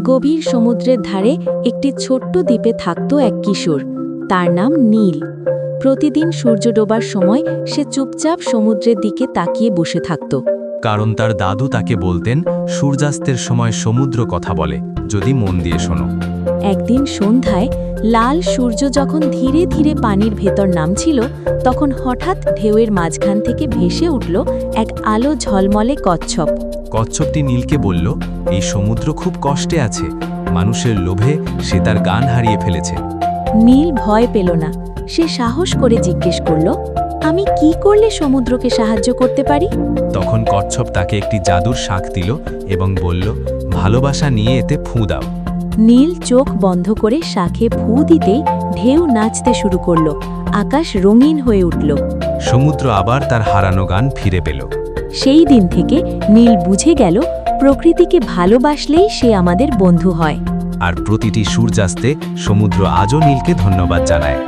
গভীর সমুদ্রের ধারে একটি ছোট্ট দ্বীপে থাকত এক কিশোর। তার নাম নীল। প্রতিদিন সূর্য ডোবার সময় সে চুপচাপ সমুদ্রের দিকে তাকিয়ে বসে থাকত। কারণ তার দাদু তাকে বলতেন, সূর্যাস্তের সময় সমুদ্র কথা বলে, যদি মন দিয়ে শোনো। একদিন সন্ধ্যায় লাল সূর্য যখন ধীরে ধীরে পানির ভেতর নামছিল তখন হঠাৎ ঢেউয়ের মাঝখান থেকে ভেসে উঠল এক আলো ঝলমলে কচ্ছপ। কচ্ছপটি নীলকে বলল এই সমুদ্র খুব কষ্টে আছে। মানুষের লোভে সে তার গান হারিয়ে ফেলেছে। নীল ভয় পেল না। সে সাহস করে জিজ্ঞেস করল আমি কি করলে সমুদ্রকে সাহায্য করতে পারি? তখন কচ্ছপ তাকে একটি জাদুর শাঁখ দিল এবং বলল ভালোবাসা নিয়ে এতে ফুঁ দাও। নীল চোখ বন্ধ করে শাখে ফু দিতেই ঢেউ নাচতে শুরু করল। আকাশ রঙিন হয়ে উঠল। সমুদ্র আবার তার হারানো গান ফিরে পেল। সেই দিন থেকে নীল বুঝে গেল প্রকৃতিকে ভালোবাসলেই সে আমাদের বন্ধু হয়। আর প্রতিটি সূর্যাস্তে সমুদ্র আজও নীলকে ধন্যবাদ জানায়।